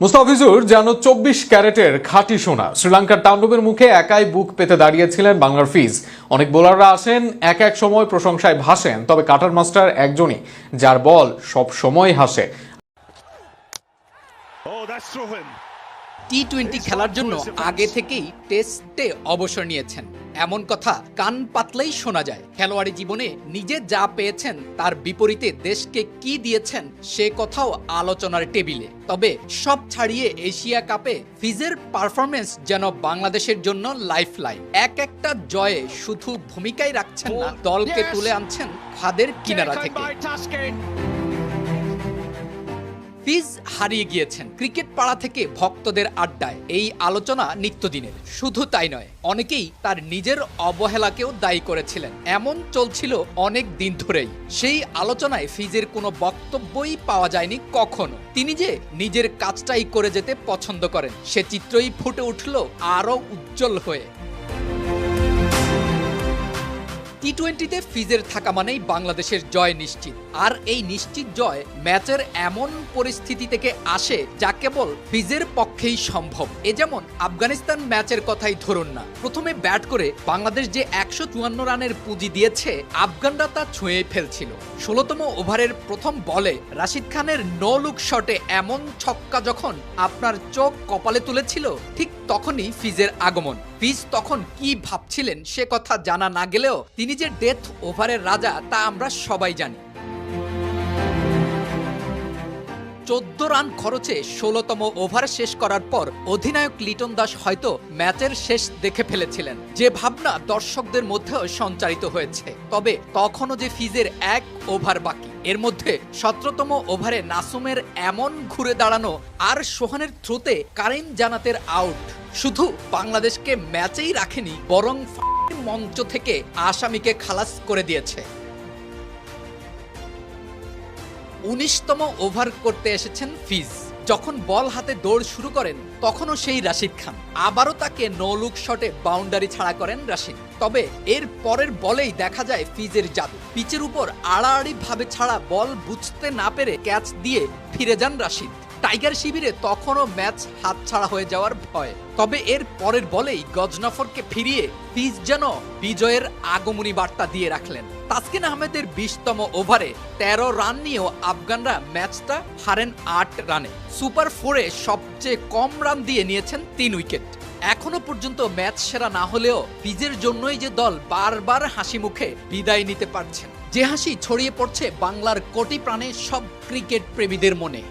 মুস্তাফিজুর যেন চব্বিশ ক্যারেটের খাঁটি সোনা। শ্রীলঙ্কার তাণ্ডবের মুখে একাই বুক পেতে দাঁড়িয়েছিলেন বাংলার ফিজ। অনেক বোলাররা আসেন এক এক সময় প্রশংসায় ভাসেন তবে কাটার মাস্টার একজনই যার বল সব সময় হাসে. টি টোয়েন্টি খেলার জন্য আগে থেকেই টেস্টে অবসর নিয়েছেন। এমন কথা কান পাতলেই শোনা যায়। খেলোয়াড়ি জীবনে নিজে যা পেয়েছেন তার বিপরীতে দেশকে কি দিয়েছেন সে কথাও আলোচনার টেবিলে। তবে সব ছাড়িয়ে এশিয়া কাপে ফিজের পারফরমেন্স যেন বাংলাদেশের জন্য লাইফ লাইন এক একটা জয়ে শুধু ভূমিকাই রাখছেন না দলকে তুলে আনছেন ফাদের কিনারা থেকে। ফিজ হারিয়ে গিয়েছেন। ক্রিকেট পাড়া থেকে ভক্তদের আড্ডায়। এই আলোচনা নিত্যদিনের শুধু তাই নয়, অনেকেই তার নিজের অবহেলাকেও দায়ী করেছিলেন। এমন চলছিল অনেক দিন ধরেই। সেই আলোচনায় ফিজের কোনো বক্তব্যই পাওয়া যায়নি কখনো। তিনি যে নিজের কাজটাই করে যেতে পছন্দ করেন, সে চিত্রই ফুটে উঠল আরও উজ্জ্বল হয়ে। টি টোয়েন্টিতে ফিজের থাকা মানেই বাংলাদেশের জয় নিশ্চিত। আর এই নিশ্চিত জয় ম্যাচের এমন পরিস্থিতি থেকে আসে যা কেবল ফিজের পক্ষেই সম্ভব। এ যেমন আফগানিস্তান ম্যাচের কথাই ধরুন না। প্রথমে ব্যাট করে বাংলাদেশ যে একশো চুয়ান্ন রানের পুঁজি দিয়েছে, আফগানরা তা ছুঁয়ে ফেলছিল। ষোলোতম ওভারের প্রথম বলে রাশিদ খানের নো লুক শটে এমন ছক্কা যখন আপনার চোখ কপালে তুলেছিল, ঠিক তখনই ফিজের আগমন। ফিজ তখন কি ভাবছিলেন সে কথা জানা না গেলেও তিনি যে ডেথ ওভারের রাজা তা আমরা সবাই জানি। চোদ্দ রান খরচে ষোলোতম ওভার শেষ করার পর অধিনায়ক লিটন দাস হয়তো ম্যাচের শেষ দেখে ফেলেছিলেন। যে ভাবনা দর্শকদের মধ্যেও সঞ্চারিত হয়েছে। তবে তখনও যে ফিজের এক ওভার বাকি। এর মধ্যে সতেরোতম ওভারে নাসুমের এমন ঘুরে দাঁড়ানো আর সোহানের থ্রুতে কারিম জানাতের আউট। শুধু বাংলাদেশকে ম্যাচেই রাখেনি, বরং মঞ্চ থেকে আসামিকে খালাস করে দিয়েছে। উনিশতম ওভার করতে এসেছেন ফিজ। যখন বল হাতে দৌড় শুরু করেন, তখনও সেই রাশিদ খান। আবারও তাকে নো লুক শটে বাউন্ডারি ছাড়া করেন রাশিদ। তবে এর পরের বলেই দেখা যায় ফিজের জাদু। পিচের উপর আড়াআড়ি ভাবে ছাড়া বল বুঝতে না পেরে ক্যাচ দিয়ে ফিরে যান রাশিদ। টাইগার শিবিরে তখনও ম্যাচ হাতছাড়া হয়ে যাওয়ার ভয়। তবে এর পরের বলেই গজনফরকে ফিরিয়ে ফিজ যেন বিজয়ের আগমনী বার্তা দিয়ে রাখলেন। তাসকিন আহমেদের বিশতম ওভারে তেরো রান নিয়েও আফগানরা ম্যাচটা হারেন আট রানে। সুপার ফোরে সবচেয়ে কম রান দিয়ে নিয়েছেন তিন উইকেট। এখনও পর্যন্ত ম্যাচ সেরা না হলেও ফিজের জন্যই যে দল বারবার হাসি মুখে বিদায় নিতে পারছেন, যে হাসি ছড়িয়ে পড়ছে বাংলার কোটি প্রাণে সব ক্রিকেট প্রেমীদের মনে।